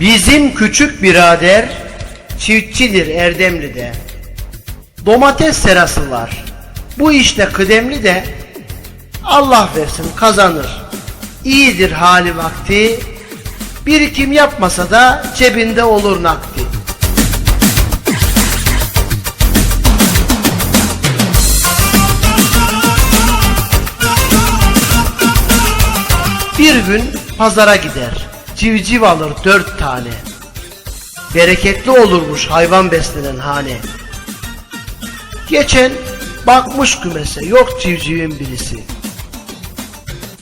Bizim küçük birader çiftçidir Erdemli'de. Domates serası var. Bu işte kıdemli de Allah versin kazanır. İyidir hali vakti. Birikim yapmasa da cebinde olur nakdi. Bir gün pazara gider. Civciv alır dört tane. Bereketli olurmuş hayvan beslenen hane. Geçen bakmış kümese yok civcivin birisi.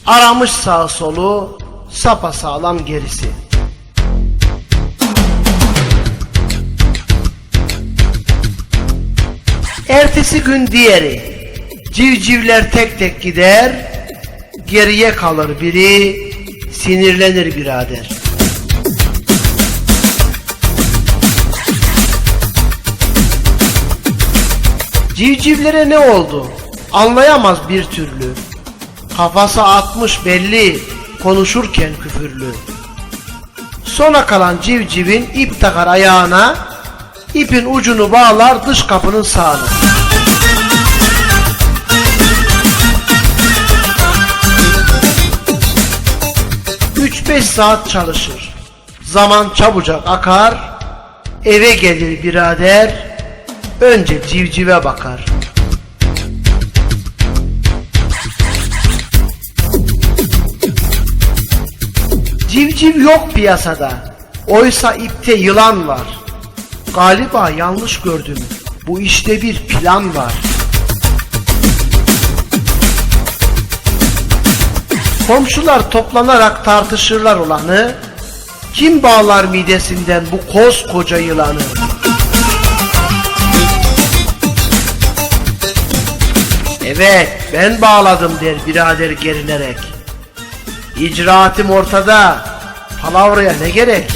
Aramış sağ solu sapa sağlam gerisi. Ertesi gün diğeri. Civcivler tek tek gider. Geriye kalır biri. Sinirlenir birader. Civcivlere ne oldu? Anlayamaz bir türlü. Kafası atmış belli, konuşurken küfürlü. Sona kalan civcivin ip takar ayağına, ipin ucunu bağlar dış kapının sağına. Üç beş saat çalışır. Zaman çabucak akar. Eve gelir birader. Önce civcive bakar. Civciv yok piyasada. Oysa ipte yılan var. Galiba yanlış gördüm. Bu işte bir plan var. Komşular toplanarak tartışırlar olanı. Kim bağlar midesinden bu koskoca yılanı? Evet ben bağladım der birader gerinerek. İcraatım ortada. Palavraya ne gerek?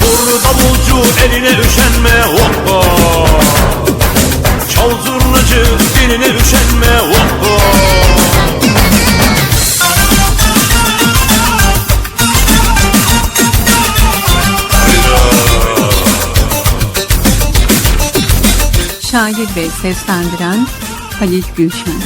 Vur davulcu eline üşenme hoppa Çal zurnacı diline üşenme Şair ve seslendiren Halil Gülşen